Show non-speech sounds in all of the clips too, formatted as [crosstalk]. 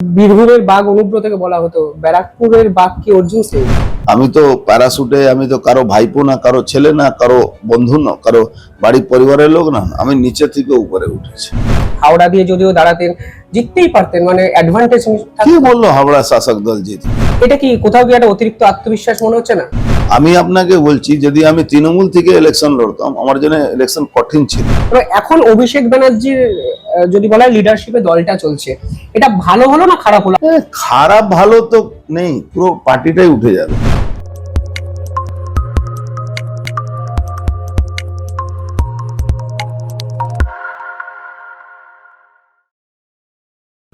বীরভূমের বাঘ অনুব্রতকে বলা হতো ব্যারাকপুরের বাঘ কি অর্জুন সিং? আমি তো প্যারাশুটে আমি তো কারও ভাইপো না কারও ছেলে না কারও বন্ধু না কারও বাড়ির পরিবারের লোক না আমি নিচে থেকে উপরে উঠেছি। হাওড়া দিয়ে যদিও দাঁড়াতেন জিততেই পারতেন মানে অ্যাডভান্টেজ কি বলল হাওড়া শাসক দল জিত এটা কি কোথাও কি একটা অতিরিক্ত আত্মবিশ্বাস মনে হচ্ছে না? আমি আপনাকে বলছি যদি আমি তৃণমূল থেকে ইলেকশন লড়তাম আমার জন্য ইলেকশন কঠিন ছিল। এখন অভিষেক ব্যানার্জির যদি বলা হয় লিডারশিপে দলটা চলছে এটা ভালো হলো না খারাপ হলো? খারাপ ভালো তো নেই পুরো পার্টিটাই উঠে যাবে।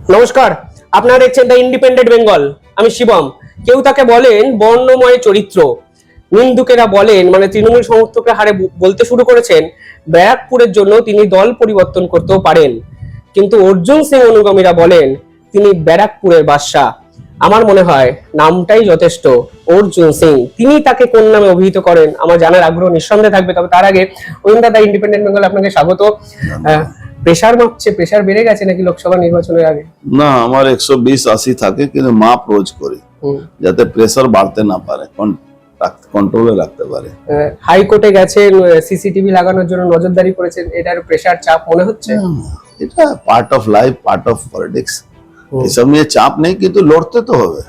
নমস্কার আপনারা দেখছেন দ্য ইন্ডিপেন্ডেন্ট বেঙ্গল আমি শিবম। কেউ তাকে বলেন বর্ণময় চরিত্র। নিন্দুকেরা বলেন মানে তৃণমূল সমর্থকরা হারে বলতে শুরু করেছেন ব্যারাকপুরের জন্য তিনি দল পরিবর্তন করতেও পারেন। কিন্তু অর্জুন সিং অনুগামীরা বলেন তিনি ব্যারাকপুরের বাদশাহ। আমার মনে হয় নামটাই যথেষ্ট অর্জুন সিং। তিনি তাকে কোন নামে অভিহিত করেন আমার জানার আগ্রহ নিঃসন্দেহে থাকবে। তবে তার আগে ওইন্দা দা ইন্ডিপেন্ডেন্ট বেঙ্গল আপনাকে স্বাগত। প্রেশার মাপছে প্রেশার বেড়ে গেছে নাকি লোকসভা নির্বাচনের আগে? না আমার একশো বিশ আশি থাকে কিন্তু মাপ রোজ করি। যাতে প্রেসার বাড়তে না পারে। কন্ট্রোলে রাখতে পারে। হাইকোর্টে গেছেন সিসিটিভি লাগানোর জন্য নজরদারি করেছেন এটার প্রেশার চাপ মনে হচ্ছে? এটা part of life part of politics এসব নিয়ে চাপ নেই কিন্তু লড়তে তো হবে।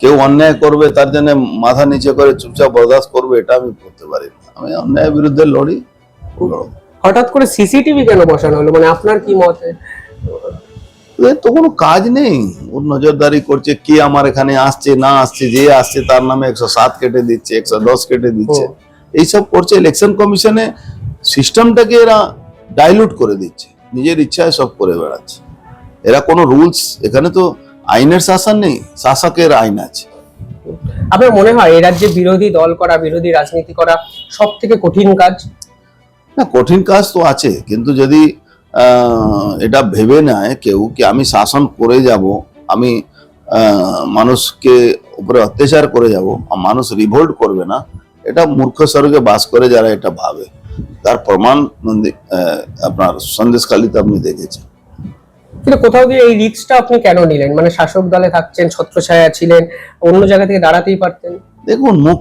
কেউ অন্যায় করবে তার জন্য মাথা নিচে করে চুপচাপ বরদাস্ত করবে এটা আমি করতে পারি না। আমি অন্যায়ের বিরুদ্ধে লড়ি হঠাৎ করে সিসিটিভি কেন বসানো হলো? মানে আপনার কি মতে? এর তো কোনো কাজ নেই। ওর নজরদারি করছে কে আমার এখানে আসছে না আসছে যে আসছে তার নামে একশো সাত কেটে দিচ্ছে একশো দশ কেটে দিচ্ছে। এইসব করছে ইলেকশন কমিশনে সিস্টেমটাকে এরা ডাইলুট করে দিচ্ছে। নিজের ইচ্ছায় সব করে বেড়াচ্ছে। এরা কোনো রুলস এখানে তো আইনের শাসন নেই শাসকের আইন আছে। আপনার মনে হয় এই রাজ্যে বিরোধী দল করা বিরোধী রাজনীতি করা সব থেকে কঠিন কাজ? না কঠিন কাজ তো আছে কিন্তু যদি এটা ভেবে নেয় কেউ কি আমি শাসন করে যাব আমি মানুষকে উপরে অত্যাচার করে যাব আর মানুষ রিভোল্ট করবে না? এটা মূর্খ স্বর্গে বাস করে যারা এটা ভাবে। তার প্রমাণ আপনার সন্দেশখালিতে আপনি দেখেছেন। কিন্তু কোথাও গিয়ে এই রিস্কটা আপনি কেন নিলেন? মানে শাসক দলে থাকছেন ছত্রছায়া ছিলেন অন্য জায়গা থেকে দাঁড়াতেই পারতেন। দেখুন মুখ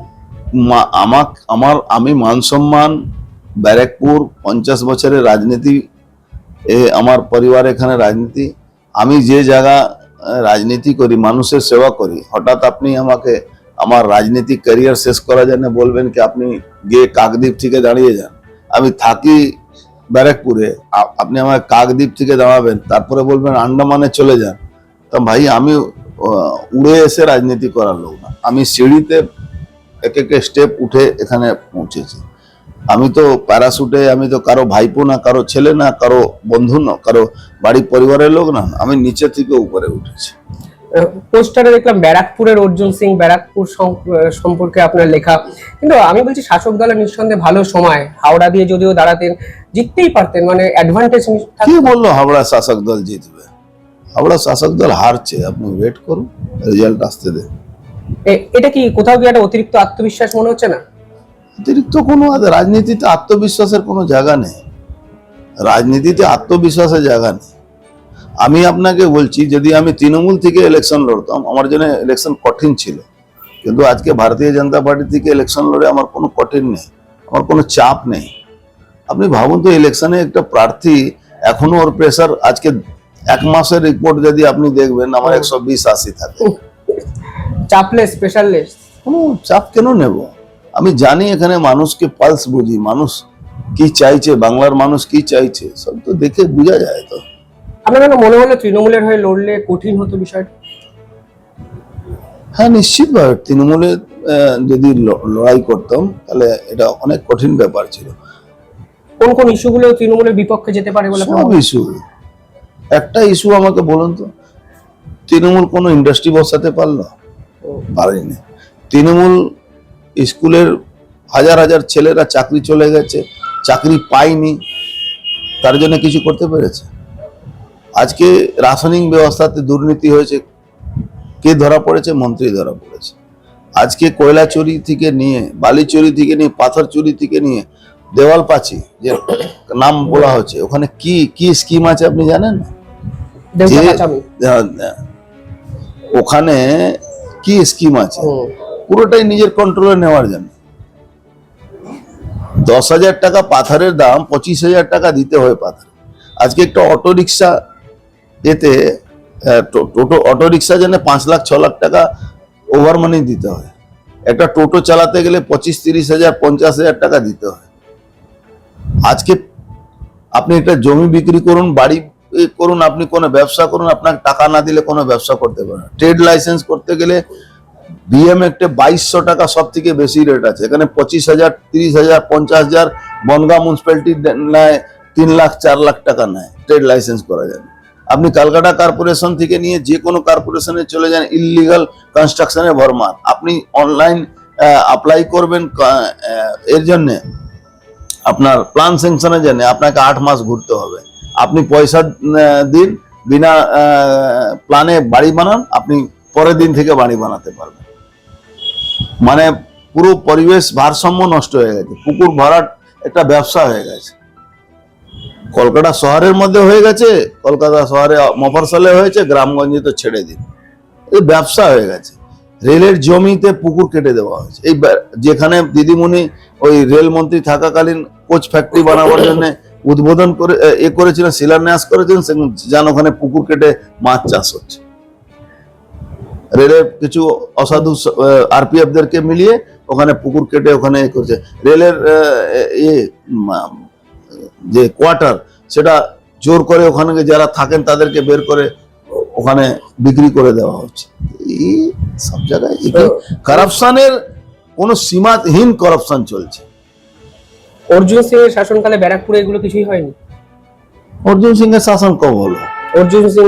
আমাক আমার আমি মান সম্মান ব্যারাকপুর পঞ্চাশ বছরের রাজনীতি এ আমার পরিবার এখানে রাজনীতি, আমি যে জায়গা রাজনীতি করি, মানুষের সেবা করি, হঠাৎ আপনি আমাকে আমার রাজনীতিক ক্যারিয়ার শেষ করার জন্য বলবেন কি, আপনি গিয়ে কাকদ্বীপ থেকে দাঁড়িয়ে যান। আমি থাকি ব্যারাকপুরে আপনি আমাকে কাকদ্বীপ থেকে দাঁড়াবেন, তারপরে বলবেন আন্ডামানে চলে যান। তা ভাই, আমি উড়ে এসে রাজনীতি করার লোক না, আমি সিঁড়িতে এক এক স্টেপ উঠে এখানে পৌঁছেছি। আমি তো প্যারাশুটে আমি তো কারও ভাইপো না কারও ছেলে না কারও বন্ধু না কারও বাড়ির পরিবারের লোক না আমি নিচে থেকে উপরে উঠেছি। পোস্টারে দেখলাম ব্যারাকপুরের অর্জুন সিং ব্যারাকপুর সম্পর্কে আপনার লেখা। কিন্তু আমি বলছি শাসক দলের নিঃসন্দেহে ভালো সময়। হাওড়া দিয়ে যদিও দাঁড়াতেন জিততেই পারতেন মানে অ্যাডভান্টেজ কি বলল হাওড়া শাসক দল জিতবে? হাওড়া শাসক দল হারছে আপনি ওয়েট করুন রেজাল্ট আসতে দেন। এটা কি কোথাও কি একটা অতিরিক্ত আত্মবিশ্বাস মনে হচ্ছে না? অতিরিক্ত কোনো রাজনীতিতে আত্মবিশ্বাসের কোনো জায়গা নেই। রাজনীতিতে আত্মবিশ্বাসের জায়গা নেই। আমি আপনাকে বলছি যদি আমি তৃণমূল থেকে ইলেকশন লড়তাম আমার জন্য ইলেকশন কঠিন ছিল। কিন্তু আজকে ভারতীয় জনতা পার্টি থেকে ইলেকশন লড়ে আমার কোনো কঠিন নেই আমার কোনো চাপ নেই। আপনি ভাবুন তো ইলেকশনে একটা প্রার্থী এখনও ওর প্রেশার আজকে এক মাসের রিপোর্ট যদি আপনি দেখবেন আমার একশো বিশ আশি থাকে। চাপলেস প্রেশারলেস কোনো চাপ কেন নেব? আমি জানি এখানে মানুষকে পালস বুঝি মানুষ কি চাইছে বাংলার মানুষ কি চাইছে সব তো দেখে বোঝা যায় তো। আপনার মনে হলো তৃণমূলের হয়ে লড়লে কঠিন হতো বিষয়টা? হ্যাঁ নিশ্চিতভাবে তৃণমূলের আহ, যদি লড়াই করতাম তাহলে এটা অনেক কঠিন ব্যাপার ছিল। কোন কোন ইস্যুগুলো তৃণমূলের বিপক্ষে যেতে পারে বলে সব ইস্যু। একটা ইস্যু আমাকে বলুন তো তৃণমূল কোনো ইন্ডাস্ট্রি বসাতে পারল? পারেনি। তৃণমূল স্কুলের হাজার হাজার ছেলেরা চাকরি চলে গেছে চাকরি পায়নি তার জন্য কিছু করতে পেরেছে। আজকে রাশনিং ব্যবস্থাতে দুর্নীতি হয়েছে কে ধরা পড়েছে? মন্ত্রী ধরা পড়েছে। আজকে কয়লা চুরি থেকে নিয়ে বালি চুরি থেকে নিয়ে পাথর চুরি থেকে নিয়ে দেওয়াল পাচি যে নাম বলা হচ্ছে ওখানে কি কি স্কিম আছে আপনি জানেন? না দেউচা যে- কাচামি আহ, ওখানে কি স্কিম আছে? পুরোটাই নিজের কন্ট্রোলে নেওয়ার জন্য। দশ হাজার টাকা পাথরের দাম, পঁচিশ হাজার টাকা দিতে হয় পাথর। আজকে একটা অটো রিক্সা এতে টোটো অটো রিক্সা জন্য পাঁচ লাখ, ছ লাখ টাকা ওভার মানি দিতে হয়। একটা টোটো চালাতে গেলে পঁচিশ, তিরিশ হাজার, পঞ্চাশ হাজার টাকা দিতে হয়। আজকে আপনি একটা জমি বিক্রি করুন, বাড়ি করুন, আপনি কোনো ব্যবসা করুন, আপনাকে টাকা না দিলে কোনো ব্যবসা করতে পারেন ট্রেড লাইসেন্স করতে গেলে বিএম একটা বাইশশো টাকা সব থেকে বেশি রেট আছে। এখানে পঁচিশ হাজার, তিরিশ হাজার, পঞ্চাশ হাজার, বনগাঁ মিউনিসিপ্যালিটি নেয় তিন লাখ, চার লাখ টাকা নেয়। ট্রেড লাইসেন্স করা যায়। আপনি ক্যালকাটা কর্পোরেশন থেকে নিয়ে যে কোনো কর্পোরেশনে চলে যান ইলিগাল কনস্ট্রাকশনে ভরমার। আপনি অনলাইন অ্যাপ্লাই করবেন এর জন্যে। আপনার প্ল্যান স্যাংশনের জন্য আপনাকে আট মাস ঘুরতে হবে। আপনি পয়সা দিন, বিনা প্ল্যানে বাড়ি বানান, আপনি পরের দিন থেকে বাড়ি বানাতে পারবেন। মানে পুরো পরিবেশ ভারসাম্য নষ্ট হয়ে গেছে। পুকুর ভরাট একটা ব্যবসা হয়ে গেছে। কলকাতা শহরের মধ্যে হয়ে গেছে কলকাতা শহরে মফরসলে হয়েছে গ্রামগঞ্জে তো ছেড়ে দিন। এই ব্যবসা হয়ে গেছে। রেলের জমিতে পুকুর কেটে দেওয়া হয়েছে। এই যেখানে দিদিমণি ওই রেলমন্ত্রী থাকাকালীন কোচ ফ্যাক্টরি বানাবার জন্য উদ্বোধন করে এ, করেছিলেন শিলান্যাস করেছিলেন যেন ওখানে পুকুর কেটে মাছ চাষ হচ্ছে। রেলের কিছু অসাধু আরপিএফ দেরকে মিলিয়ে ওখানে পুকুর কেটে ওখানে করছে। রেলের যে কোয়ার্টার সেটা জোর করে ওখানে যারা থাকেন তাদেরকে বের করে ওখানে বিক্রি করে দেওয়া হচ্ছে। এই সব জায়গায় কারাপশনের কোনো সীমাহীন করাপশন চলছে। অর্জুন সিং এর শাসনকালে ব্যারাকপুরে এগুলো কিছুই হয়নি? অর্জুন সিং এর শাসন কব হলো অর্জুন সিং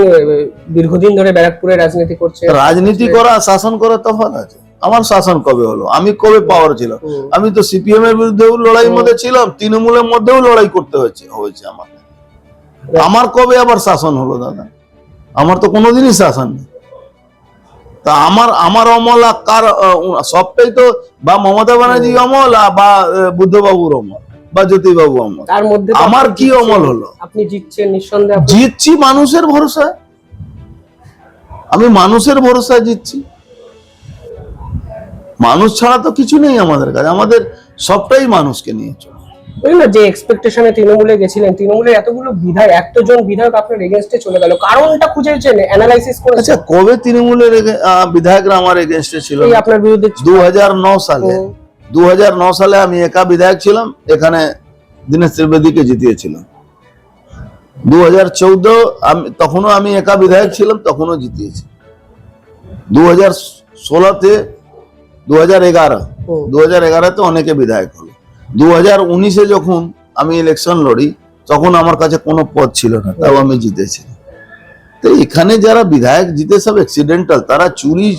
দীর্ঘদিন ধরে ব্যারাকপুরে রাজনীতি করছে। রাজনীতি করা শাসন করা তফাৎ আছে। আমার শাসন কবে হলো? আমি কবে পাওয়ার ছিল আমি তো সিপিএম এর বিরুদ্ধেও লড়াইয়ের মধ্যে ছিলাম তৃণমূলের মধ্যেও লড়াই করতে হয়েছে হয়েছে আমার। আমার কবে আবার শাসন হলো দাদা? আমার তো কোনোদিনই শাসন নেই। তা আমার আমার অমল আর কার সবটাই তো বা মমতা ব্যানার্জি অমল আর বা বুদ্ধবাবুর অমল। বা জ্যোতিবাবু অমল তার মধ্যে আমার কি অমল হলো? আপনি জিতছেন নিঃসন্দেহে। জিতছি মানুষের ভরসায়। আমি মানুষের ভরসায় জিতছি। মানুষ ছাড়া তো কিছু নেই আমাদের কাছে। আমাদের সবটাই মানুষকে নিয়ে চলে। ওই না যে এক্সপেকটেশনে তৃণমূলে গেছিলেন তৃণমূলের এতগুলো বিধায়ক এতজন বিধায়ক আপনার এগেনস্টে চলে গেল। কারণটা খুঁজে খুঁজেছেন অ্যানালাইসিস আচ্ছা করেছেন কবে তৃণমূলের বিধায়করা আমার এগেনস্টে ছিল এই আপনার বিরুদ্ধে দু সালে। দু সালে আমি একা বিধায়ক ছিলাম এখানে দীনেশ ত্রিবেদীকে জিতিয়েছিলাম। দু হাজার চৌদ্দ আমি তখনও আমি একা বিধায়ক ছিলাম তখনও জিতিয়েছি। দু হাজার ষোলোতে দু হাজার এগারো। দু হাজার এগারোতে অনেকে বিধায়ক হলো। দু হাজার উনিশে যখন আমি ইলেকশন লড়ি তখন আমার কাছে কোনো পদ ছিল না তাও আমি জিতেছি। তো এখানে যারা বিধায়ক জিতে সব অ্যাক্সিডেন্টাল তারা চুরি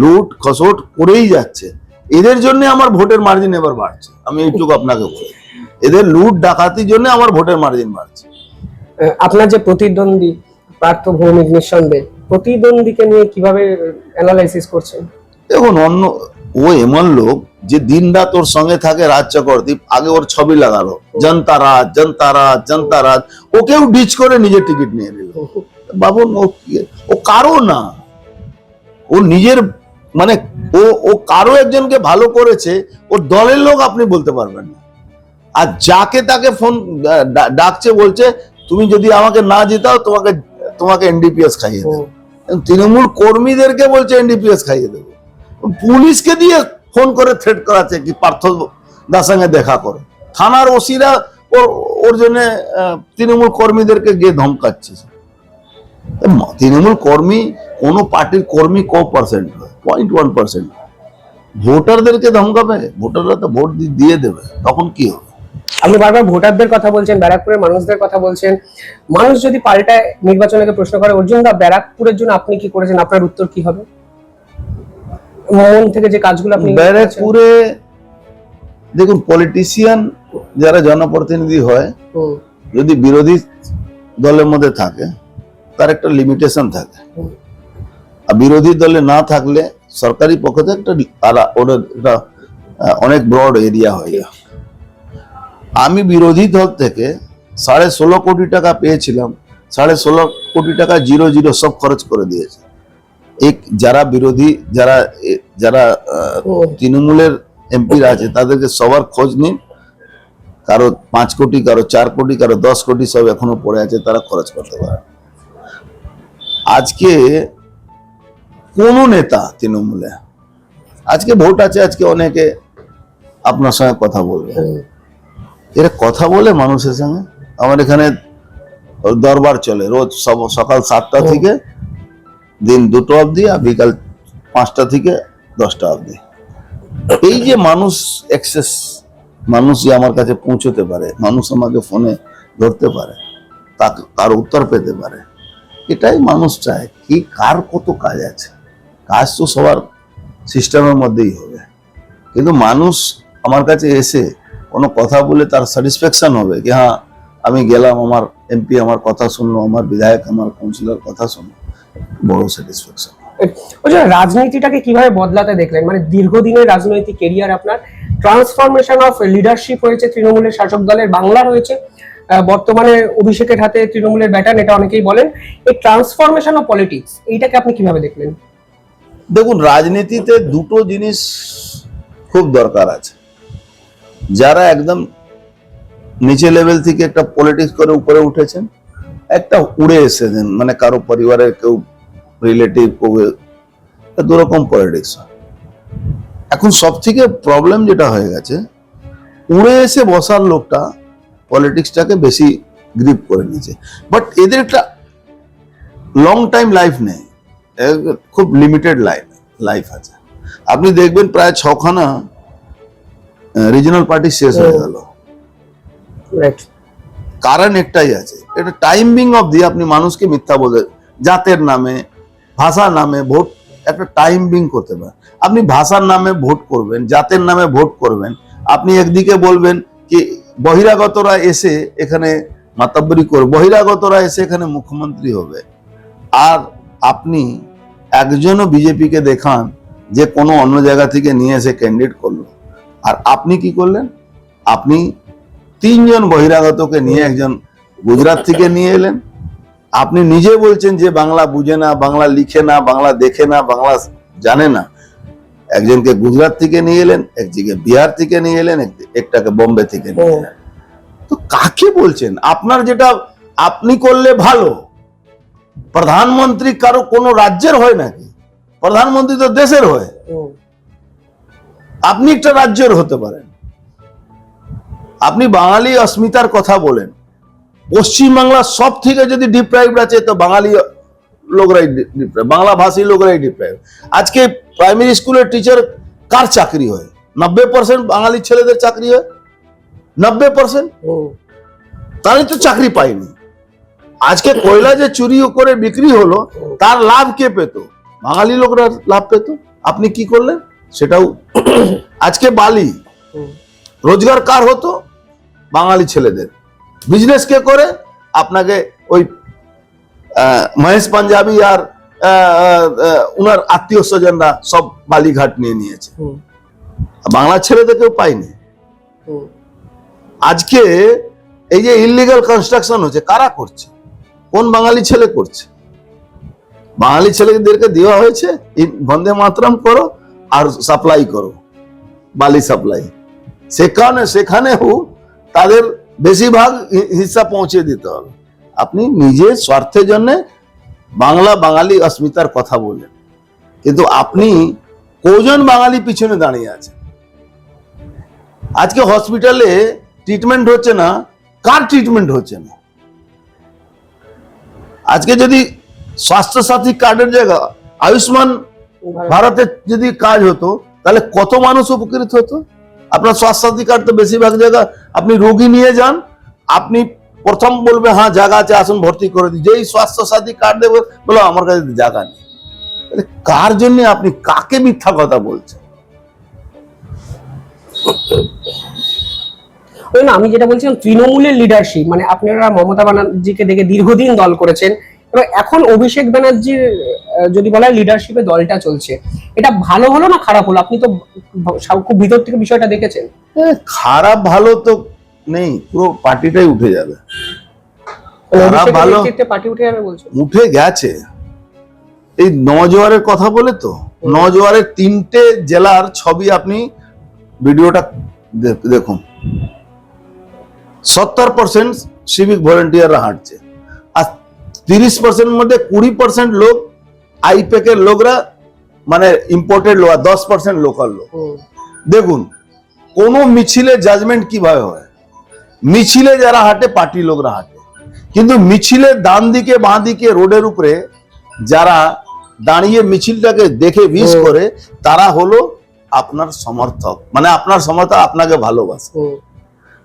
লুট খসট করেই যাচ্ছে। এদের জন্য আমার ভোটের মার্জিন এবার বাড়ছে। আমি এইটুকু আপনাকে বলি এদের লুট ডাকাতির জন্য আমার ভোটের মার্জিন বাড়ছে। আপনার যে প্রতিদ্বন্দ্বী পার্থ ভৌমিক নিঃসন্দেহ প্রতিদ্বন্দ্বীকে নিয়ে কীভাবে অ্যানালাইসিস করছেন? দেখুন অন্য ও এমন লোক যে দিন রাত ওর সঙ্গে থাকে রাজ চক্রবর্তী আগে ওর ছবি লাগালো জনতা রাজ জনতা রাজ জনতা রাজ। ওকেও ডিচ করে নিজের টিকিট নিয়ে নিল। বাবুন ও কারও না। ও নিজের মানে ও ও কারও একজনকে ভালো করেছে ওর দলের লোক আপনি বলতে পারবেন না। আর যাকে তাকে ফোন ডাকছে বলছে তুমি যদি আমাকে না জেতাও তোমাকে তোমাকে এনডিপিএস খাইয়ে দেবো। তৃণমূল কর্মীদেরকে বলছে এনডিপিএস খাইয়ে দেবো। পুলিশকে দিয়ে ফোন করে থ্রেট করাচ্ছে কি পার্থ দার সঙ্গে দেখা করে। থানার ওসিরা ওর ওর জন্য তৃণমূল কর্মীদেরকে গিয়ে ধমকাচ্ছে। তৃণমূল কর্মী কোনো পার্টির কর্মী ক পার্সেন্ট হয় পয়েন্ট ওয়ান পার্সেন্ট। ভোটারদেরকে ধমকাবে ভোটাররা তো ভোট দিয়ে দেবে তখন কি হবে? আপনি বারবার ভোটারদের কথা বলছেন ব্যারাকপুরের মানুষদের কথা বলছেন। মানুষ যদি পাল্টায় নির্বাচনকে প্রশ্ন করে অর্জুন দা ব্যারাকপুরের জন্য আপনি কি করেছেন? আপনার উত্তর কি হবে? মন থেকে যে কাজগুলো আপনি ব্যারাকপুরে দেখুন পলিটিশিয়ান যারা জনপ্রতিনিধি হয় যদি বিরোধী দলের মধ্যে থাকে তার একটা লিমিটেশন থাকে। বিরোধী দলে না থাকলে সরকারি পক্ষ থেকে একটা ওটা একটা অনেক ব্রড এরিয়া হয়ে যায়। আমি বিরোধী দল থেকে সাড়ে ষোলো কোটি টাকা পেয়েছিলাম সাড়ে ষোলো কোটি টাকা জিরো জিরো সব খরচ করে দিয়েছে। এক যারা বিরোধী যারা যারা। তৃণমূলের এমপিরা আছে তাদেরকে সবার খোঁজ নিন। কারও পাঁচ কোটি কারও চার কোটি কারও দশ কোটি সব এখনও পড়ে আছে তারা খরচ করতে পারে আজকে কোন নেতা তৃণমূলে। আজকে ভোট আছে আজকে অনেকে আপনার সঙ্গে কথা বলবে। এরা কথা বলে মানুষের সঙ্গে। আমার এখানে দরবার চলে রোজ সব সকাল সাতটা থেকে দিন দুটো অবধি আর বিকাল পাঁচটা থেকে দশটা অবধি। এই যে মানুষ এক্সেস মানুষ যে আমার কাছে পৌঁছতে পারে মানুষ আমাকে ফোনে ধরতে পারে তার উত্তর পেতে পারে। এটাই মানুষ চায় কি কার কত কাজ আছে। কাজ তো সবার সিস্টেমের মধ্যেই হবে। কিন্তু মানুষ আমার কাছে এসে কোনো কথা বলে তার স্যাটিসফ্যাকশন হবে কি হ্যাঁ আমি গেলাম, আমার এমপি আমার কথা শুনলো, আমার বিধায়ক, আমার কাউন্সিলর কথা শুনলো। বড় স্যাটিসফ্যাকশন রাজনীতিটাকে কীভাবে বদলাতে দেখলেন? মানে দীর্ঘদিনের রাজনৈতিক কেরিয়ার আপনার ট্রান্সফরমেশন অফ লিডারশিপ হয়েছে তৃণমূলের শাসক দলের, বাংলা রয়েছে বর্তমানে অভিষেকের হাতে তৃণমূলের ব্যাটার্ন এটা অনেকেই বলেন। এই ট্রান্সফরমেশন অফ পলিটিক্স এইটাকে আপনি কীভাবে দেখলেন? দেখুন, রাজনীতিতে দুটো জিনিস খুব দরকার আছে। যারা একদম নিচে লেভেল থেকে একটা পলিটিক্স করে উপরে উঠেছেন, একটা উড়ে এসেছেন মানে কারও পরিবারের কেউ রিলেটিভ কেউ দুরকম পলিটিক্স এখন সব থেকে প্রবলেম যেটা হয়ে গেছে, উড়ে এসে বসার লোকটা পলিটিক্সটাকে বেশি গ্রিপ করে নিয়েছে। বাট এদের একটা লং টাইম লাইফ নেই। এর খুব লিমিটেড লাইফ লাইফ আছে। আপনি দেখবেন প্রায় ছখানা রিজনাল পার্টি শেষ হয়ে গেল। কারণ একটাই আছে এটা টাইমিং অফ দিয়ে আপনি মানুষকে মিথ্যা বলে জাতের নামে ভাষার নামে ভোট একটা টাইমিং করতে পারেন। আপনি ভাষার নামে ভোট করবেন জাতের নামে ভোট করবেন আপনি একদিকে বলবেন কি বহিরাগতরা এসে এখানে মাতাব্বরি করবে বহিরাগতরা এসে এখানে মুখ্যমন্ত্রী হবে। আর আপনি একজনও বিজেপিকে দেখান যে কোনো অন্য জায়গা থেকে নিয়ে এসে ক্যান্ডিডেট করল। আর আপনি কি করলেন? আপনি তিনজন বহিরাগতকে নিয়ে একজন গুজরাট থেকে নিয়ে এলেন। আপনি নিজে বলছেন যে বাংলা বুঝে না বাংলা লিখে না বাংলা দেখে না বাংলা জানে না। একজনকে গুজরাট থেকে নিয়ে এলেন একজনকে বিহার থেকে নিয়ে এলেন একটাকে বোম্বে থেকে নিয়ে এলেন। তো কাকে বলছেন? আপনার যেটা আপনি করলে ভালো। প্রধানমন্ত্রী কারও কোনো রাজ্যের হয় নাকি? প্রধানমন্ত্রী তো দেশের হয়। আপনি একটা রাজ্যের হতে পারেন। আপনি বাঙালি অস্মিতার কথা বলেন। পশ্চিমবাংলার সব থেকে যদি ডিপ্রাইভড আছে তো বাঙালি লোকরাই ডিপ্রাইভ বাংলা ভাষী লোকরাই ডিপ্রাইভ আজকে প্রাইমারি স্কুলের টিচার কার চাকরি হয়? নব্বই পার্সেন্ট বাঙালি ছেলেদের চাকরি হয়? নব্বই পার্সেন্ট। তাহলে তো চাকরি পায়নি। আজকে কয়লা যে চুরি করে বিক্রি হলো তার লাভ কে পেত? বাঙালি লোকরা লাভ পেত? আপনি কি করলেন? সেটাও [coughs] আজকে বালি। রোজগার কার হতো? বাঙালি ছেলেদের। বিজনেস কে করে? আপনাকে ওই মহেশ পাঞ্জাবি আর উনার আত্মীয় স্বজনরা সব বালিঘাট নিয়ে নিয়েছে। হুম। বাংলা ছেলেদের কেউ পায়নি। আজকে এই যে ইলিগাল কনস্ট্রাকশন হচ্ছে কারা করছে? কোন বাঙালি ছেলে করছে? বাঙালি ছেলেদেরকে দেওয়া হয়েছে বন্দে মাতরম করো আর সাপ্লাই করো, বালি সাপ্লাই সেখানে, সেখানেও তাদের বেশিরভাগ হি- হিস্সা পৌঁছে দিতে হবে। আপনি নিজের স্বার্থের জন্য বাংলা বাঙালি অস্মিতার কথা বললেন। কিন্তু আপনি কজন বাঙালি পিছনে দাঁড়িয়ে আছে আজকে হসপিটালে ট্রিটমেন্ট হচ্ছে না, কার ট্রিটমেন্ট হচ্ছে না? আজকে যদি স্বাস্থ্য সাথী কার্ডের জায়গা, আয়ুষ্মান ভারতের যদি কাজ হতো, তাহলে কত মানুষ উপকৃত হতো? আপনার স্বাস্থ্য সাথী কার্ড তো বেশিরভাগ জায়গা, আপনি রোগী নিয়ে যান, আপনি প্রথম বলবে হ্যাঁ জায়গা আছে, আসুন, ভর্তি করে দিই। যেই স্বাস্থ্য সাথী কার্ড দেবে, বলো, আমার কাছে জায়গা নেই। কার জন্য আপনি কাকে মিথ্যা কথা বলছেন? না আমি যেটা বলছিলাম তৃণমূলের লিডারশিপ মানে আপনারা মমতা ব্যানার্জিকে দেখে দীর্ঘদিন দল করেছেন এবার এখন অভিষেক ব্যানার্জির যদি বলা হয় লিডারশিপে দলটা চলছে এটা ভালো হলো না খারাপ হলো? আপনি তো খুব ভিতর থেকে বিষয়টা দেখেছেন। খারাপ ভালো তো নেই পুরো পার্টিটাই উঠে যাবে। ভালো পার্টি উঠে যাবে বলছো উঠে গেছে। এই নজোয়ারের কথা বলে তো? নজোয়ারের তিনটে জেলার ছবি আপনি ভিডিওটা দেখুন। সত্তর পার্সেন্ট সিভিক ভলেন্টিয়াররা হাঁটছে। আর তিরিশ পার্সেন্ট মধ্যে কুড়ি পার্সেন্ট লোক আইপেকের লোকরা মানে ইম্পোর্টেড লোক আর দশ পার্সেন্ট লোকাল লোক। দেখুন কোনো মিছিলে জাজমেন্ট কীভাবে হয়? মিছিলে যারা হাঁটে পার্টি লোকরা হাঁটে। কিন্তু মিছিলে ডান দিকে বাঁ দিকে রোডের উপরে যারা দাঁড়িয়ে মিছিলটাকে দেখে মিস করে তারা হলো আপনার সমর্থক। মানে আপনার সমর্থক আপনাকে ভালোবাসে।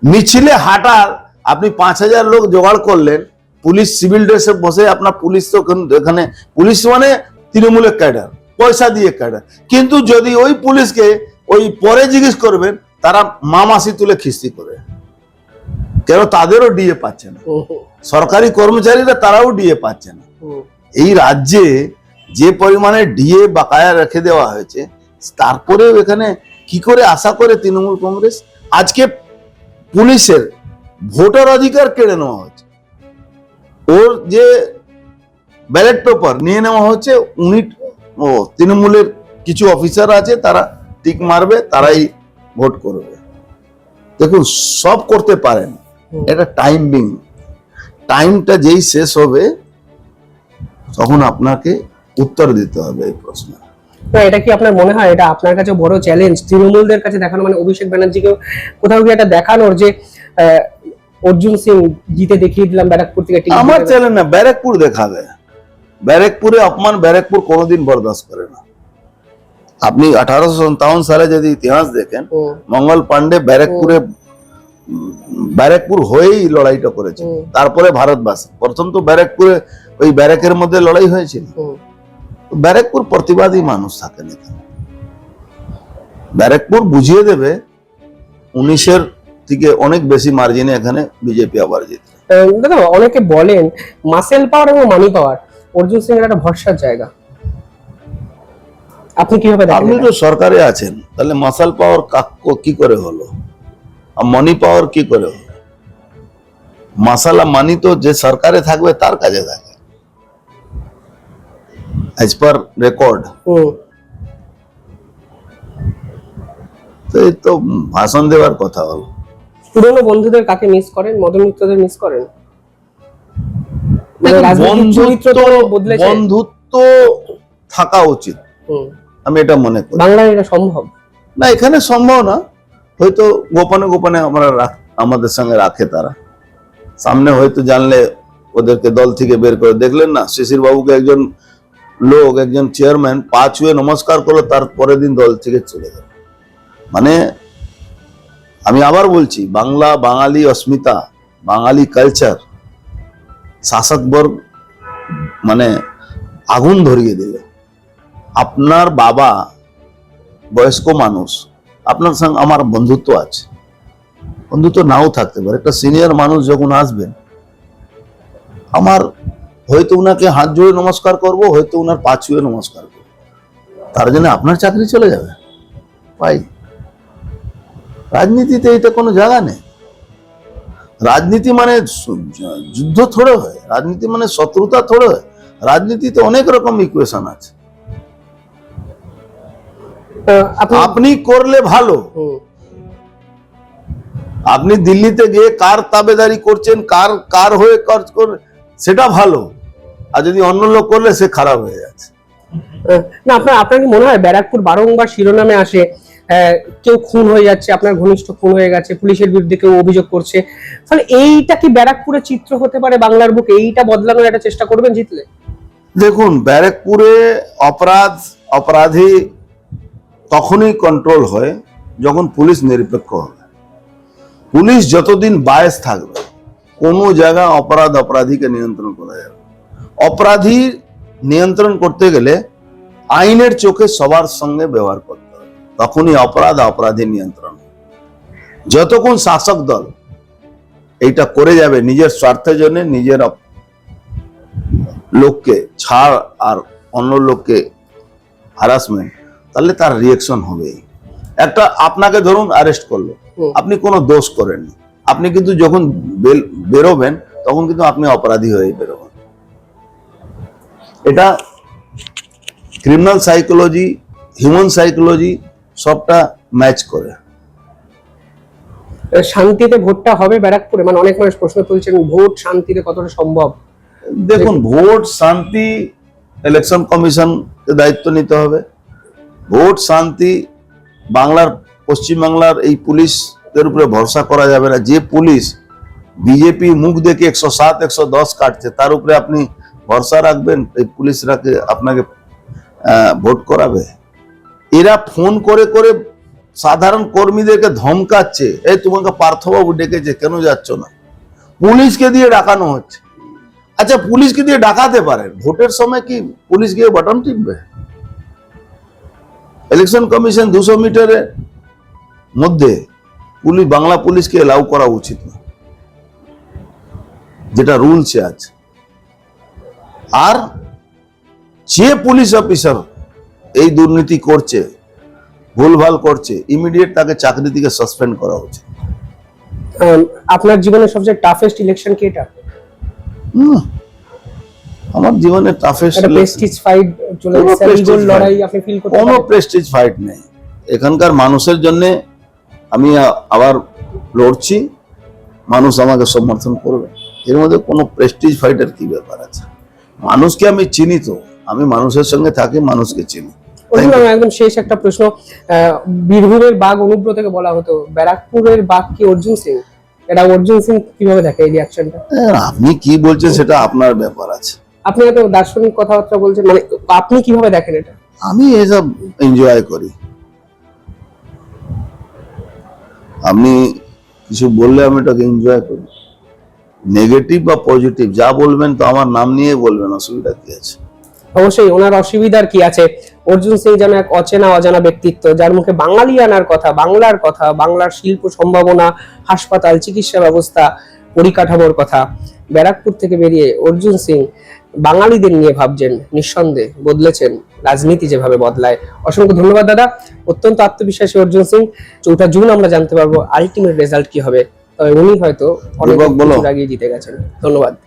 মিছিলে হাঁটার আপনি পাঁচ হাজার লোক জোগাড় করলেন পুলিশ সিভিল ড্রেসে বসে আপনার পুলিশ তো এখানে পুলিশ মানে তৃণমূলের ক্যাডার পয়সা দিয়ে ক্যাডার। কিন্তু যদি ওই পুলিশকে ওই পরে জিজ্ঞেস করবেন তারা মামাসি তুলে খিস্তি করে। কেন তাদেরও ডিএ পাচ্ছে না। সরকারি কর্মচারীরা তারাও ডিএ পাচ্ছে না। এই রাজ্যে যে পরিমাণে ডিএ বাকায়া রেখে দেওয়া হয়েছে তারপরেও এখানে কি করে আশা করে তৃণমূল কংগ্রেস? আজকে পুলিশের ভোটার অধিকার কেড়ে নেওয়া হচ্ছে ওর যে ব্যালট পেপার নিয়ে নেওয়া হচ্ছে উনি ও তৃণমূলের কিছু অফিসার আছে তারা টিক মারবে তারাই ভোট করবে। দেখুন সব করতে পারেন। এটা টাইম। বিং টাইমটা যেই শেষ হবে তখন আপনাকে উত্তর দিতে হবে এই প্রশ্ন। না এটা কি আপনার মনে হয়? এটা আপনার কাছে বড় চ্যালেঞ্জ তৃণমূলদের কাছে দেখানো মানে অভিষেক ব্যানার্জিকেও কোথাও গিয়ে এটা দেখানোর যে অর্জুন সিং জিতে দেখিয়ে দিলাম ব্যারাকপুর থেকে আমার চ্যালেঞ্জ না ব্যারেকপুর দেখাবে। ব্যারেকপুরে অপমান ব্যারেকপুর কোনোদিন বরদাস্ত করে না। আপনি আঠারোশো সন্তাবন সালে যদি ইতিহাস দেখেন মঙ্গল পান্ডে ব্যারাকপুরে ব্যারাকপুর হয়েই লড়াইটা করেছে তারপরে ভারতবাসী। প্রথম তো ব্যারেকপুরে ওই ব্যারেকের মধ্যে লড়াই হয়েছিল। ব্যারেকপুর প্রতিবাদী মানুষ থাকেন এখানে। ব্যারেকপুর বুঝিয়ে দেবে উনিশের থেকে অনেক বেশি মার্জিনে এখানে বিজেপি আবার জিতবে। দাদা অনেকে বলেন মাসেল পাওয়ার এবং মানি পাওয়ার অর্জুন সিং এর একটা ভরসার জায়গা। আপনি কীভাবে আপনি তো সরকারে আছেন তাহলে মাসাল পাওয়ার কাক- কি করে হলো? আর মানি পাওয়ার কি করে হলো? মাসালা মানি তো যে সরকারে থাকবে তার কাজে থাকে। পার রেকর্ড হুম, তো এই তো ভাষণ দেওয়ার কথা হলো। পুরনো বন্ধুদের কাকে মিস করেন? মদন মিত্রদের মিস করেন? মানে বন্ধুত্ব থাকা উচিত। আমি এটা মনে করি। বাংলায় এটা সম্ভব? না এখানে সম্ভব না। হয়তো গোপনে গোপনে আমরা আমাদের সঙ্গে রাখে তারা। সামনে হয়তো জানলে ওদেরকে দল থেকে বের করে দেখলেন না। শিশির বাবুকে একজন লোক, একজন চেয়ারম্যান পা ছুঁয়ে নমস্কার করল, তার পরের দিন দল থেকে চলে গেল। মানে আমি আবার বলছি, বাংলা, বাঙালি, অস্মিতা, বাঙালি কালচার শাসক বর্গ মানে আগুন ধরিয়ে দিল। আপনার বাবা বয়স্ক মানুষ, আপনার সঙ্গে আমার বন্ধুত্ব আছে। বন্ধুত্ব নাও থাকতে পারে। একটা সিনিয়র মানুষ যখন আসবেন, আমার হয়তো উনাকে হাত জোড়ে নমস্কার করব হয়তো উনার পা ছুঁয়ে নমস্কার করব। তার জন্য আপনার চাকরি চলে যাবে। পাই রাজনীতিতে এটা কোনো জায়গা নেই। রাজনীতি মানে যুদ্ধ থোড়ে হয়। রাজনীতি মানে শত্রুতা থোড়ে হয়। রাজনীতিতে অনেক রকম ইকুয়েশন আছে। আপনি করলে ভালো। আপনি দিল্লিতে গিয়ে কার তাবেদারি করছেন কার কার হয়ে কাজ কর সেটা ভালো। আর যদি অন্য লোক করলে সে খারাপ হয়ে যাচ্ছে। না আপনার আপনার কি মনে হয় ব্যারাকপুর বারংবার শিরোনামে আসে? কেউ খুন হয়ে যাচ্ছে আপনার ঘনিষ্ঠ খুন হয়ে গেছে পুলিশের বিরুদ্ধে কেউ অভিযোগ করছে। ফলে এইটা কি ব্যারাকপুরের চিত্র হতে পারে বাংলার বুকে? এইটা বদলানোর একটা চেষ্টা করবেন জিতলে? দেখুন ব্যারাকপুরে অপরাধ অপরাধী তখনই কন্ট্রোল হয় যখন পুলিশ নিরপেক্ষ হবে। পুলিশ যতদিন বায়াস থাকবে কোনো জায়গা অপরাধ অপরাধীকে নিয়ন্ত্রণ করা যাবে অপরাধী নিয়ন্ত্রণ করতে গেলে আইনের চোখে সবার সঙ্গে ব্যবহার করতে হবে। তখনই অপরাধ অপরাধী নিয়ন্ত্রণ যতক্ষণ শাসক দল এইটা করে যাবে নিজের স্বার্থের জন্য নিজের লোককে ছাড় আর অন্য লোককে হারাসমেন্ট তাহলে তার রিয়েকশন হবেই। একটা আপনাকে ধরুন অ্যারেস্ট করল। আপনি কোনো দোষ করেননি। আপনি কিন্তু যখন বেরোবেন তখন কিন্তু আপনি অপরাধী হয়ে এটা ক্রিমিনাল সাইকোলজি হিউম্যান সাইকোলজি সবটা ম্যাচ করে। শান্তিতে ভোটটা হবে ব্যারাকপুরে? মানে অনেক মানুষ প্রশ্ন তুলছেন ভোট শান্তিতে কতটা সম্ভব? দেখুন ভোট শান্তি ইলেকশন কমিশনকে দায়িত্ব নিতে হবে। ভোট শান্তি বাংলার পশ্চিমবাংলার এই পুলিশদের উপরে ভরসা করা যাবে না। যে পুলিশ বিজেপি মুখ দেখে একশো সাত একশো দশ কাটছে তার উপরে আপনি ভরসা রাখবেন, এই পুলিশরাকে আপনাকে ভোট করাবে। এরা ফোন করে করে সাধারণ কর্মীদেরকে ধমকাচ্ছে, এই তোমাকে পার্থবাবু ডেকেছে, কেন যাচ্ছ না? পুলিশকে দিয়ে ডাকানো হচ্ছে। আচ্ছা পুলিশকে দিয়ে ডাকাতে পারেন ভোটের সময় কি পুলিশ গিয়ে বাটন টিপবে? ইলেকশন কমিশন দুশো মিটারের মধ্যে পুলিশ, বাংলা পুলিশকে এলাউ করা উচিত না। যেটা রুলসে আছে। আর যে পুলিশ অফিসার এই দুর্নীতি করছে ভুলভাল করছে ইমিডিয়েট তাকে চাকরি থেকে সাসপেন্ড করা উচিত আপনার জীবনের সবচেয়ে টাফেস্ট ইলেকশন কি এটা? আমার জীবনে টাফেস্ট প্রেস্টিজ ফাইট চলে prestige লড়াই আপনি ফিল করতে কোনো প্রেস্টিজ ফাইট নেই। এখানকার মানুষের জন্য আমি আবার লড়ছি। মানুষ আমাকে সমর্থন করবে। এর মধ্যে কোনো প্রেস্টিজ ফাইটের কি ব্যাপার আছে? মানুষকে আমি চিনি তো। আমি মানুষের সঙ্গে থাকি মানুষকে চিনি। একদম শেষ একটা প্রশ্ন। বীরভূমের বাঘ অনুব্রতকে বলা হতো ব্যারাকপুরের বাঘ কি অর্জুন সিং? এটা অর্জুন সিং কীভাবে দেখে এই রিয়াকশনটা হ্যাঁ, আপনি কি বলছেন সেটা আপনার ব্যাপার আছে। আপনি এত দার্শনিক কথাবার্তা বলছেন মানে আপনি কীভাবে দেখেন এটা? আমি এসব এনজয় করি। আপনি কিছু বললে আমি এটাকে এনজয় করি। নেগেটিভ বা পজিটিভ যা বলবেন তো আমার নাম নিয়ে বলবেন, অসুবিধা কি আছে? অবশ্যই, ওনার অসুবিধার কি আছে? অর্জুন সিং যেন এক অচেনা, অজানা ব্যক্তিত্ব, যার মুখে বাঙালি আনার কথা, বাংলার কথা, বাংলার শিল্প সম্ভাবনা, হাসপাতাল, চিকিৎসা ব্যবস্থা, পরিকাঠামোর কথা। ব্যারাকপুর থেকে বেরিয়ে অর্জুন সিং বাঙালিদের নিয়ে ভাবছেন, নিঃসন্দেহে বদলেছেন, রাজনীতি যেভাবে বদলায়। অসংখ্য ধন্যবাদ, দাদা। অত্যন্ত আত্মবিশ্বাসী অর্জুন সিং। চৌঠা জুন আমরা জানতে পারব আলটিমেট রেজাল্ট কি হবে। উনি হয়তো অনেক লাগিয়ে বলো। জিতে গেছেন ধন্যবাদ